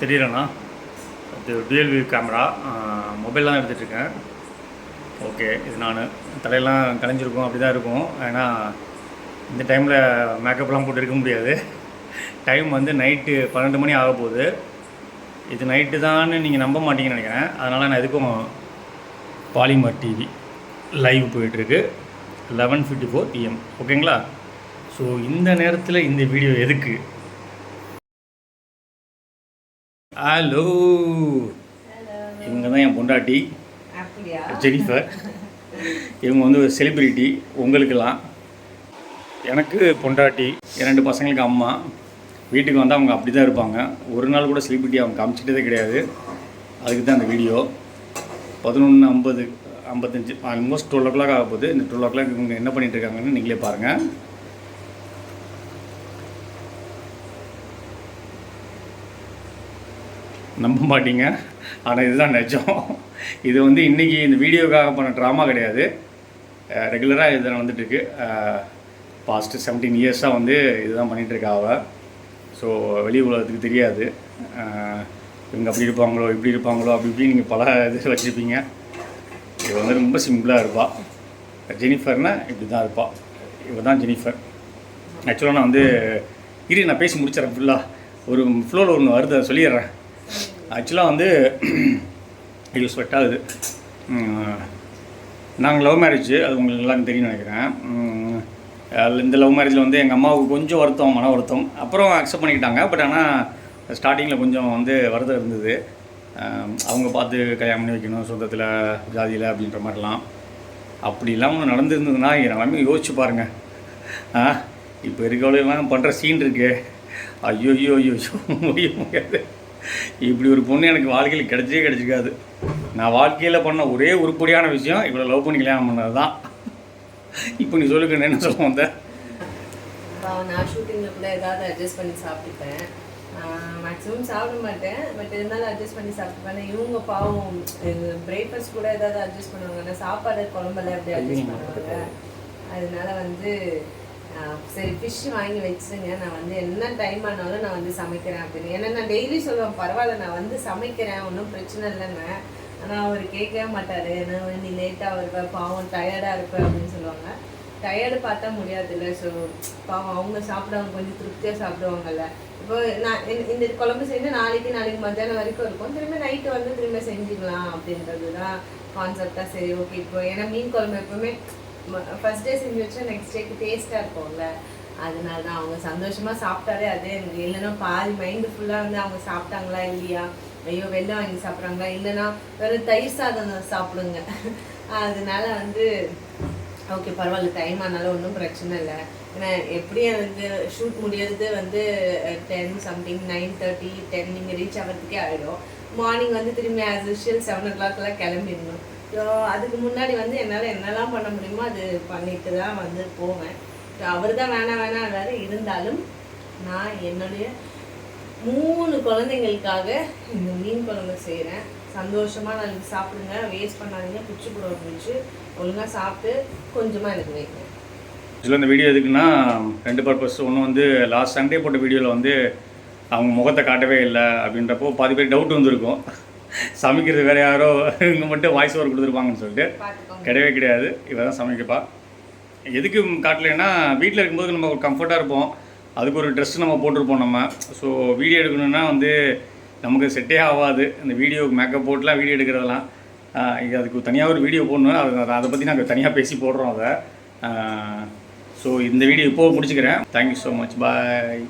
தெரியலண்ணா இது dual view camera mobile தான் எடுத்துகிட்ருக்கேன் okay இது நான். தலையெல்லாம் கலைஞ்சிருக்கும் அப்படி தான் இருக்கும். ஏன்னா இந்த டைமில் மேக்கப்லாம் போட்டு இருக்க முடியாது. டைம் வந்து நைட்டு பன்னெண்டு மணி ஆக போகுது. இது நைட்டு தான் நீங்கள் நம்ப மாட்டீங்கன்னு நினைக்கிறேன். அதனால் நான் எதுக்கும் பாலிமர் டிவி லைவ் போயிட்டுருக்கு. லெவன் ஃபிஃப்டி ஃபோர் பிஎம் ஓகேங்களா? ஸோ இந்த நேரத்தில் இந்த வீடியோ எதுக்கு? ஹலோ இவங்க தான் என் பொண்டாட்டி. ஜெனிஃபர் இவங்க வந்து ஒரு செலிப்ரிட்டி உங்களுக்கெல்லாம். எனக்கு பொண்டாட்டி ரெண்டு பசங்களுக்கு அம்மா. வீட்டுக்கு வந்து அவங்க அப்படி தான் இருப்பாங்க. ஒரு நாள் கூட செலிப்ரிட்டி அவங்க காமிச்சிட்டதே கிடையாது. அதுக்கு தான் அந்த வீடியோ பதினொன்று ஐம்பது ஐம்பத்தஞ்சு ஆல்மோஸ்ட் டுவெல் ஓ கிளாக் ஆக போகுது இந்த டுவெல் ஓ கிளாக் இவங்க என்ன பண்ணிட்டு இருக்காங்கன்னு நீங்களே பாருங்கள் நம்ப மாட்டீங்க. ஆனால் இதுதான் நிஜம். இது வந்து இன்றைக்கி இந்த வீடியோக்காக பண்ண ட்ராமா கிடையாது. ரெகுலராக இதில் வந்துட்டுருக்கு பாஸ்ட்டு செவன்டீன் இயர்ஸாக வந்து இதுதான் பண்ணிகிட்ருக்கா அவள் ஸோ வெளி உலகத்துக்கு தெரியாது. இவங்க அப்படி இருப்பாங்களோ இப்படி இருப்பாங்களோ அப்படி இப்படி நீங்கள் பல இது வச்சுருப்பீங்க. இது வந்து ரொம்ப சிம்பிளாக இருப்பாள் ஜெனிஃபர்னா இப்படி தான் இருப்பாள் இவ தான் ஜெனிஃபர் ஆக்சுவலாக நான் வந்து இரு நான் பேசி முடிச்சிடறேன் ஃபுல்லாக ஒரு ஃப்ளோவில் ஒன்று வருது அதை சொல்லிடுறேன். ஆக்சுவலாக வந்து இது ஸ்வெட் ஆகுது நாங்கள் லவ் மேரேஜ் அது உங்களுக்கு எல்லாம் தெரியும்னு நினைக்கிறேன். இந்த லவ் மேரேஜில் வந்து எங்கள் அம்மாவுக்கு கொஞ்சம் வருத்தம் மன வருத்தம். அப்புறம் அக்செப்ட் பண்ணிக்கிட்டாங்க. பட் ஆனால் ஸ்டார்டிங்கில் கொஞ்சம் வந்து வருத்தம் இருந்தது. அவங்க பார்த்து கல்யாணம் பண்ணி வைக்கணும் சொந்தத்தில் ஜாதியில் அப்படின்ற மாதிரிலாம். அப்படிலாம் ஒன்று நடந்துருந்ததுன்னா எல்லாமே யோசிச்சு பாருங்கள் ஆ இப்போ இருக்கவளெல்லாம் பண்ணுற சீன் இருக்கு. ஐயோ ஐயோ ஐயோ, முடிய முடியாது. இப்படி ஒரு பொண்ணு எனக்கு வாழ்க்கையில் கிடைச்சே கிடைச்சிக்காது. நான் வாழ்க்கையில் பண்ண ஒரே உருப்படியான விஷயம் இவ்வளோ லவ் பண்ணி கல்யாணம் பண்ணது தான் இப்போ நீ சொல்லுங்க என்ன சொல்ல வந்த? நான் ஷூட்டிங்கில் கூட ஏதாவது அட்ஜஸ்ட் பண்ணி சாப்பிட்டுப்பேன். மேக்ஸிமம் சாப்பிட மாட்டேன். பட் இருந்தாலும் அட்ஜஸ்ட் பண்ணி சாப்பிட்டுப்பேன். இவங்க பாவம் பிரேக்ஃபாஸ்ட் கூட ஏதாவது அட்ஜஸ்ட் பண்ணுவாங்க. சாப்பாடு குழம்பெல்லாம் எப்படி அட்ஜஸ்ட் பண்ணுவாங்க? அதனால வந்து சரி ஃபிஷ் வாங்கி வச்சுங்க நான் வந்து என்ன டைம் ஆனாலும் நான் வந்து சமைக்கிறேன் அப்படின்னு. ஏன்னா நான் டெய்லி சொல்லுவேன் பரவாயில்ல நான் வந்து சமைக்கிறேன் ஒன்றும் பிரச்சனை இல்லைங்க. ஆனால் அவர் கேட்கவே மாட்டார். ஏன்னா நீ லேட்டாக வருவ பாவம் டயர்டாக இருப்ப அப்படின்னு சொல்லுவாங்க. டயர்டு பார்த்தா முடியாதுல்ல. ஸோ பாவம் அவங்க சாப்பிடுவாங்க கொஞ்சம் திருப்தியாக சாப்பிடுவாங்கல்ல. இப்போ நான் இந்த- இந்த குழம்பு செஞ்சு நாளைக்கு நாளைக்கு மத்தியானம் வரைக்கும் இருக்கும். திரும்ப நைட்டு வந்து திரும்ப செஞ்சுக்கலாம் அப்படின்றது தான் கான்செப்டாக சரி ஓகே இப்போ ஏன்னா மீன் குழம்பு எப்பவுமே ஃபர்ஸ்ட் டே செஞ்சு வச்சா நெக்ஸ்ட் டேக்கு டேஸ்ட்டாக இருக்கும்ல. அதனால தான் அவங்க சந்தோஷமாக சாப்பிட்டாலே அதே எனக்கு இல்லைன்னா பாதி மைண்டு ஃபுல்லாக வந்து அவங்க சாப்பிட்டாங்களா இல்லையா? ஐயோ வெள்ளம் வாங்கி சாப்பிட்றாங்களா? இல்லைன்னா வெறும் தயிர் சாதம் சாப்பிடுங்க. அதனால வந்து ஓகே பரவாயில்ல டைம் ஆனாலும் ஒன்றும் பிரச்சனை இல்லை. ஏன்னா எப்படி எனக்கு ஷூட் முடியறது வந்து ten something nine thirty ten நீங்கள் ரீச் ஆகிறதுக்கே ஆகிடும் மார்னிங் வந்து திரும்பி ஆஸ் யூஷுவல் செவன் ஓ கிளாக்லாம் கிளம்பிடணும். ஸோ அதுக்கு முன்னாடி வந்து என்னால் என்னெல்லாம் பண்ண முடியுமோ அது பண்ணிட்டு தான் வந்து போவேன். அவர் தான் வேணாம் வேணாம் இருந்தாலும் நான் என்னுடைய மூணு குழந்தைங்களுக்காக இந்த மீன் குழம்பு செய்கிறேன் சந்தோஷமாக நாளைக்கு சாப்பிடுங்க வேஸ்ட் பண்ணாதீங்க குச்சி கூட பிடிச்சி ஒழுங்காக சாப்பிட்டு கொஞ்சமாக எனக்கு வைங்க. ஆக்சுவலாக இந்த வீடியோ எதுக்குன்னா ரெண்டு பர்பஸ் ஒன்று வந்து லாஸ்ட் சண்டே போட்ட வீடியோவில் வந்து அவங்க முகத்தை காட்டவே இல்லை அப்படின்றப்போ பாதி பேர் டவுட் வந்திருக்கும். சமைக்கிறது வேறு யாரோ இவங்க மட்டும் வாய்ஸ் ஓவர் கொடுத்துருப்பாங்கன்னு சொல்லிட்டு. கிடையவே கிடையாது. இவ தான் சமைக்கப்பா. எதுக்கு காட்டலைன்னா வீட்டில் இருக்கும்போது நம்ம ஒரு கம்ஃபர்ட்டாக இருப்போம். அதுக்கு ஒரு ட்ரெஸ் நம்ம போட்டிருப்போம் நம்ம. ஸோ வீடியோ எடுக்கணும்னா வந்து நமக்கு செட்டே ஆகாது. இந்த வீடியோ மேக்கப் போட்டுலாம் வீடியோ எடுக்கிறதெல்லாம். அதுக்கு தனியாக ஒரு வீடியோ போடணும். அது அதை பற்றி நாங்கள் தனியாக பேசி போடுறோம் அதை. ஸோ இந்த வீடியோ இப்போ முடிச்சுக்கிறேன். Thank you so much bye